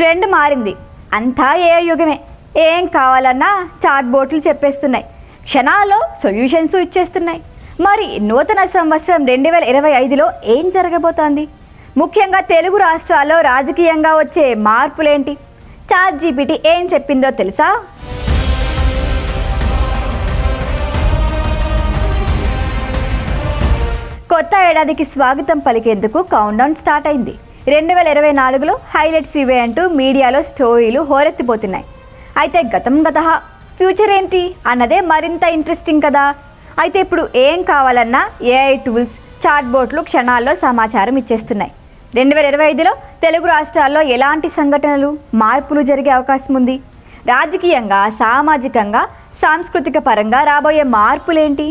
Trend మారింది. అంతా ఏ యుగమే. ఏం కావాలన్నా చాట్ బోట్లు చెప్పేస్తున్నాయి. క్షణాల్లో సొల్యూషన్స్ ఇచ్చేస్తున్నాయి. మరి నూతన సంవత్సరం రెండు వేల ఇరవై ఐదులో ఏం జరగబోతోంది? ముఖ్యంగా తెలుగు రాష్ట్రాల్లో రాజకీయంగా వచ్చే మార్పులేంటి? చాట్ జీపీటీ ఏం చెప్పిందో తెలుసా? కొత్త ఏడాదికి స్వాగతం పలికేందుకు కౌంటౌన్ స్టార్ట్ అయింది. రెండు వేల ఇరవై నాలుగులో హైలైట్స్ ఇవే అంటూ మీడియాలో స్టోరీలు హోరెత్తిపోతున్నాయి. అయితే గతం గత ఫ్యూచర్ ఏంటి అన్నదే మరింత ఇంట్రెస్టింగ్ కదా. అయితే ఇప్పుడు ఏం కావాలన్నా ఏఐ టూల్స్ చాట్బోట్లు క్షణాల్లో సమాచారం ఇచ్చేస్తున్నాయి. రెండు వేల ఇరవై ఐదులో తెలుగు రాష్ట్రాల్లో ఎలాంటి సంఘటనలు మార్పులు జరిగే అవకాశం ఉంది? రాజకీయంగా సామాజికంగా సాంస్కృతిక పరంగా రాబోయే మార్పులేంటి?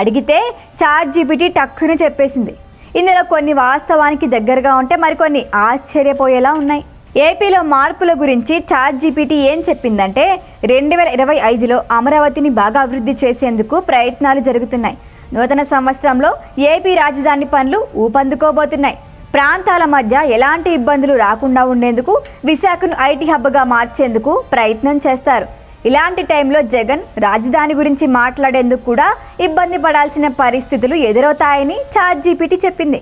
అడిగితే చాట్ జీపీటీ టక్కుని చెప్పేసింది. ఇందులో కొన్ని వాస్తవానికి దగ్గరగా ఉంటే మరికొన్ని ఆశ్చర్యపోయేలా ఉన్నాయి. ఏపీలో మార్పుల గురించి చాట్ జీపీటీ ఏం చెప్పిందంటే రెండు వేల ఇరవై ఐదులో అమరావతిని బాగా అభివృద్ధి చేసేందుకు ప్రయత్నాలు జరుగుతున్నాయి. నూతన సంవత్సరంలో ఏపీ రాజధాని పనులు ఊపందుకోబోతున్నాయి. ప్రాంతాల మధ్య ఎలాంటి ఇబ్బందులు రాకుండా ఉండేందుకు విశాఖను ఐటీ హబ్గా మార్చేందుకు ప్రయత్నం చేస్తారు. ఇలాంటి టైంలో జగన్ రాజధాని గురించి మాట్లాడేందుకు కూడా ఇబ్బంది పడాల్సిన పరిస్థితులు ఎదురవుతాయని చాట్ జీపీటీ చెప్పింది.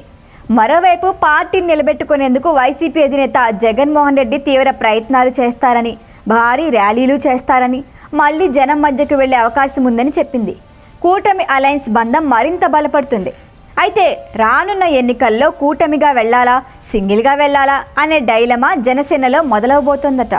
మరోవైపు పార్టీని నిలబెట్టుకునేందుకు వైసీపీ అధినేత జగన్మోహన్ రెడ్డి తీవ్ర ప్రయత్నాలు చేస్తారని భారీ ర్యాలీలు చేస్తారని మళ్ళీ జనం మధ్యకు వెళ్ళే అవకాశం ఉందని చెప్పింది. కూటమి అలయన్స్ బంధం మరింత బలపడుతుంది. అయితే రానున్న ఎన్నికల్లో కూటమిగా వెళ్ళాలా సింగిల్గా వెళ్ళాలా అనే డైలమా జనసేనలో మొదలవబోతోందట.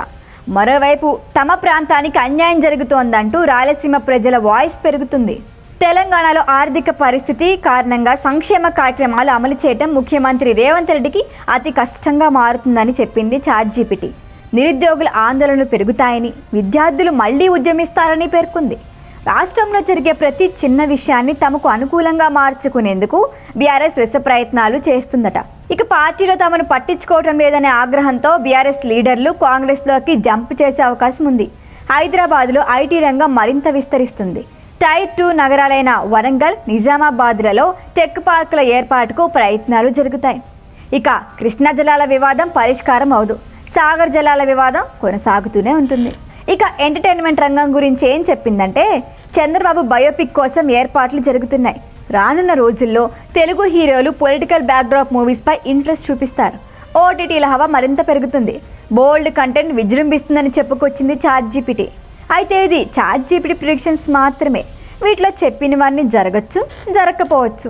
మరోవైపు తమ ప్రాంతానికి అన్యాయం జరుగుతోందంటూ రాయలసీమ ప్రజల వాయిస్ పెరుగుతుంది. తెలంగాణలో ఆర్థిక పరిస్థితి కారణంగా సంక్షేమ కార్యక్రమాలు అమలు చేయడం ముఖ్యమంత్రి రేవంత్ రెడ్డికి అతి కష్టంగా మారుతుందని చెప్పింది చార్జీపీటీ. నిరుద్యోగుల ఆందోళనలు పెరుగుతాయని విద్యార్థులు మళ్ళీ ఉద్యమిస్తారని పేర్కొంది. రాష్ట్రంలో జరిగే ప్రతి చిన్న విషయాన్ని తమకు అనుకూలంగా మార్చుకునేందుకు బీఆర్ఎస్ విశ ప్రయత్నాలు చేస్తుందట. ఇక పార్టీలో తమను పట్టించుకోవటం లేదనే ఆగ్రహంతో బీఆర్ఎస్ లీడర్లు కాంగ్రెస్లోకి జంప్ చేసే అవకాశం ఉంది. హైదరాబాద్లో ఐటీ రంగం మరింత విస్తరిస్తుంది. టైర్ టూ నగరాలైన వరంగల్ నిజామాబాద్లలో టెక్ పార్కుల ఏర్పాటుకు ప్రయత్నాలు జరుగుతాయి. ఇక కృష్ణా జలాల వివాదం పరిష్కారం అవదు. సాగర్ జలాల వివాదం కొనసాగుతూనే ఉంటుంది. ఇక ఎంటర్టైన్మెంట్ రంగం గురించి ఏం చెప్పిందంటే చంద్రబాబు బయోపిక్ కోసం ఏర్పాట్లు జరుగుతున్నాయి. రానున్న రోజుల్లో తెలుగు హీరోలు పొలిటికల్ బ్యాక్డ్రాప్ మూవీస్పై ఇంట్రెస్ట్ చూపిస్తారు. ఓటీటీల హవా మరింత పెరుగుతుంది. బోల్డ్ కంటెంట్ విజృంభిస్తుందని చెప్పుకొచ్చింది చాట్ జీపీటీ అయితే ఇది చాట్ జీపీటీ ప్రిడిక్షన్స్ మాత్రమే. వీటిలో చెప్పినవన్నీ జరగచ్చు జరగకపోవచ్చు.